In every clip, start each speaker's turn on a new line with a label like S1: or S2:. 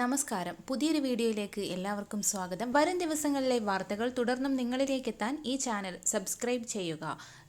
S1: നമസ്കാരം. പുതിയൊരു വീഡിയോയിലേക്ക് എല്ലാവർക്കും സ്വാഗതം. വരും ദിവസങ്ങളിലെ വാർത്തകൾ തുടർന്നും നിങ്ങളിലേക്ക് എത്താൻ ഈ ചാനൽ സബ്സ്ക്രൈബ് ചെയ്യുക.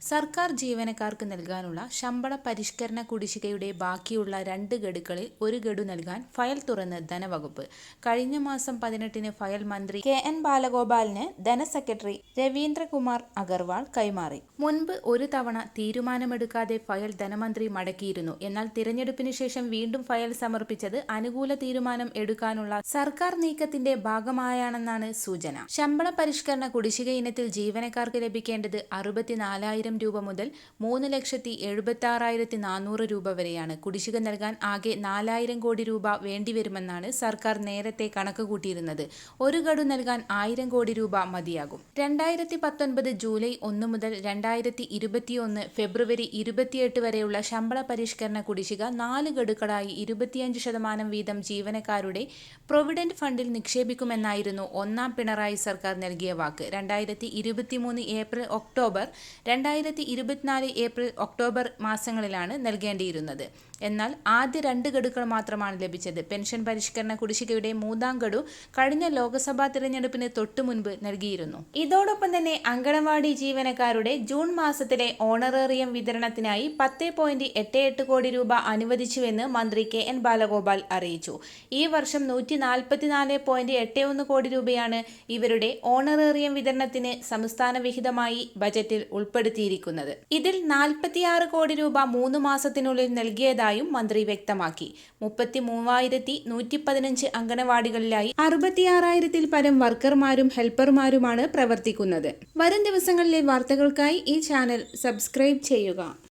S1: സർക്കാർ ജീവനക്കാർക്ക് നൽകാനുള്ള ശമ്പള പരിഷ്കരണ കുടിശ്ശികയുടെ ബാക്കിയുള്ള രണ്ട് ഗഡുക്കളിൽ ഒരു ഗഡു നൽകാൻ ഫയൽ തുറന്ന് ധനവകുപ്പ്. കഴിഞ്ഞ മാസം പതിനെട്ടിന് ഫയൽ മന്ത്രി കെ എൻ ബാലഗോപാലിന് ധനസെക്രട്ടറി രവീന്ദ്രകുമാർ അഗർവാൾ കൈമാറി. മുൻപ് ഒരു തവണ തീരുമാനമെടുക്കാതെ ഫയൽ ധനമന്ത്രി മടക്കിയിരുന്നു. എന്നാൽ തിരഞ്ഞെടുപ്പിന് ശേഷം വീണ്ടും ഫയൽ സമർപ്പിച്ചത് അനുകൂല തീരുമാനം എടുക്കാനുള്ള സർക്കാർ നീക്കത്തിന്റെ ഭാഗമായാണെന്നാണ് സൂചന. ശമ്പള പരിഷ്കരണ കുടിശ്ശിക ഇനത്തിൽ ജീവനക്കാർക്ക് ലഭിക്കേണ്ടത് അറുപത്തിനാലായിരം രൂപ മുതൽ മൂന്ന് ലക്ഷത്തി എഴുപത്തി ആറായിരത്തി നാനൂറ് രൂപ വരെയാണ്. കുടിശ്ശിക നൽകാൻ ആകെ നാലായിരം കോടി രൂപ വേണ്ടിവരുമെന്നാണ് സർക്കാർ നേരത്തെ കണക്ക് കൂട്ടിയിരുന്നത് ഒരു ഗഡു നൽകാൻ ആയിരം കോടി രൂപ മതിയാകും. രണ്ടായിരത്തി പത്തൊൻപത് ജൂലൈ ഒന്ന് മുതൽ രണ്ടായിരത്തി ഇരുപത്തിയൊന്ന് ഫെബ്രുവരി ഇരുപത്തിയെട്ട് വരെയുള്ള ശമ്പള പരിഷ്കരണ കുടിശ്ശിക നാല് ഗഡുക്കളായി ഇരുപത്തിയഞ്ച് ശതമാനം വീതം ജീവനക്കാരുടെ പ്രൊവിഡന്റ് ഫണ്ടിൽ നിക്ഷേപിക്കുമെന്നായിരുന്നു ഒന്നാം പിണറായി സർക്കാർ നൽകിയ വാക്ക്. രണ്ടായിരത്തി ഇരുപത്തിമൂന്ന് ഏപ്രിൽ ഒക്ടോബർ രണ്ടായിരത്തി ഇരുപത്തിനാല് ഏപ്രിൽ ഒക്ടോബർ മാസങ്ങളിലാണ് നൽകേണ്ടിയിരുന്നത്. എന്നാൽ ആദ്യ രണ്ട് ഗഡുക്കൾ മാത്രമാണ് ലഭിച്ചത്. പെൻഷൻ പരിഷ്കരണ കുടിശ്ശികയുടെ മൂന്നാം ഗഡു കഴിഞ്ഞ ലോക്സഭാ തിരഞ്ഞെടുപ്പിന് തൊട്ടു മുൻപ് നൽകിയിരുന്നു. ഇതോടൊപ്പം തന്നെ അങ്കണവാടി ജീവനക്കാരുടെ ജൂൺ മാസത്തിലെ ഓണറേറിയം വിതരണത്തിനായി പത്ത് കോടി രൂപ അനുവദിച്ചുവെന്ന് മന്ത്രി കെ എൻ ബാലഗോപാൽ അറിയിച്ചു. ഈ വർഷം നൂറ്റി നാൽപ്പത്തിനാല് പോയിന്റ് എട്ട് ഒന്ന് കോടി രൂപയാണ് ഇവരുടെ ഓണറേറിയം വിതരണത്തിന് സംസ്ഥാന വിഹിതമായി ബജറ്റിൽ ഉൾപ്പെടുത്തിയിരിക്കുന്നത്. ഇതിൽ നാൽപ്പത്തിയാറ് കോടി രൂപ മൂന്ന് മാസത്തിനുള്ളിൽ നൽകിയതായും മന്ത്രി വ്യക്തമാക്കി. മുപ്പത്തി മൂവായിരത്തി നൂറ്റി പതിനഞ്ച് അംഗനവാടികളിലായി അറുപത്തിയാറായിരത്തിൽ പരം വർക്കർമാരും ഹെൽപ്പർമാരുമാണ് പ്രവർത്തിക്കുന്നത്. വരും ദിവസങ്ങളിലെ വാർത്തകൾക്കായി ഈ ചാനൽ സബ്സ്ക്രൈബ് ചെയ്യുക.